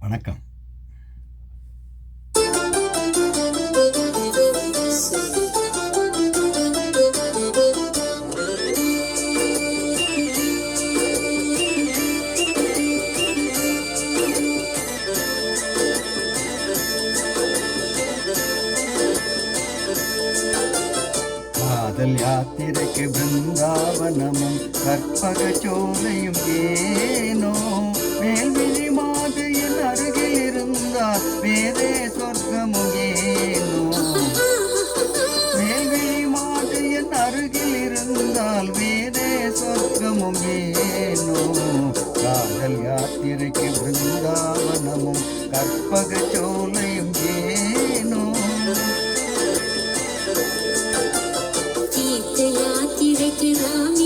வணக்கம். காதல் யாத்திரைக்கு பிருந்தாவனமும் கற்பக சோலையும் ஏ சொர்க்கமும் ஏனோ காதல் யாத்திரைக்கு பிருந்தாவனமும் கற்பக சோலையும் ஏனோ தீர்த்த யாத்திரைக்கு ராம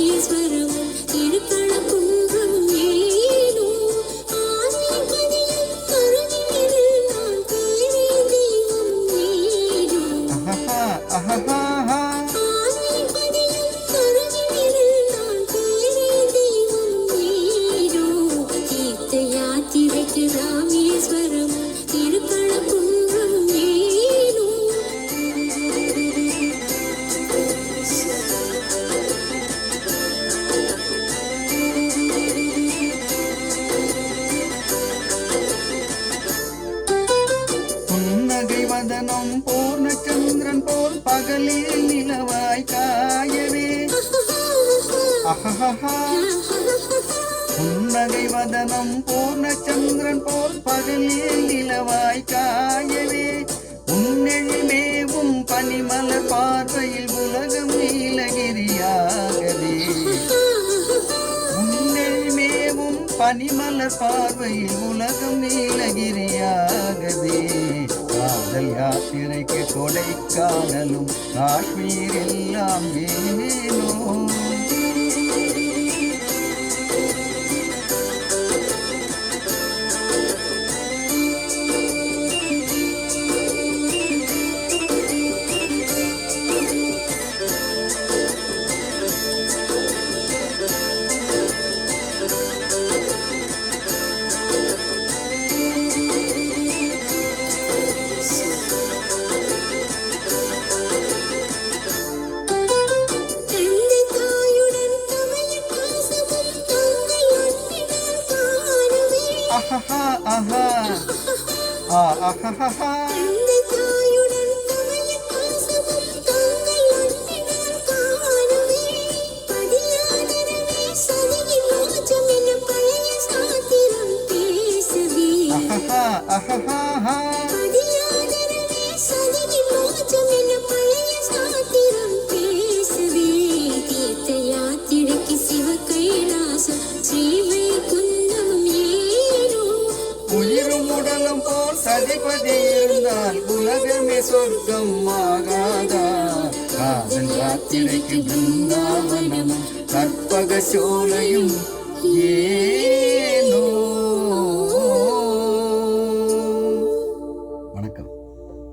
வதனம் பூர்ணச்சந்திரன் போல் பகலில் நிலவாய் காயவே. அஹஹா. புன்னகை வதனம் பூர்ணச்சந்திரன் போல் பகலில் நிலவாய் காயவே. உன்னெழிமேவும் பனிமலர் பார்வையில் உலகம் நீலகிரியாகவே. உன்னெழிமேவும் பனிமலர் பார்வையில் உலகம் நீலகிரியாகவே. காதல் யாத்திரைக்கு கொடைக்கானலும் காஷ்மீர் எல்லாம் ஏனேனோ. காணவே அஹஹா அஹா ஆ அஹஹா சதிபதி இருந்தால் உலகமே சொர்க்கம் ஆகாதா? காதல் யாத்திரைக்கு பிருந்தாவனமும் கற்பக சோலையும் ஏ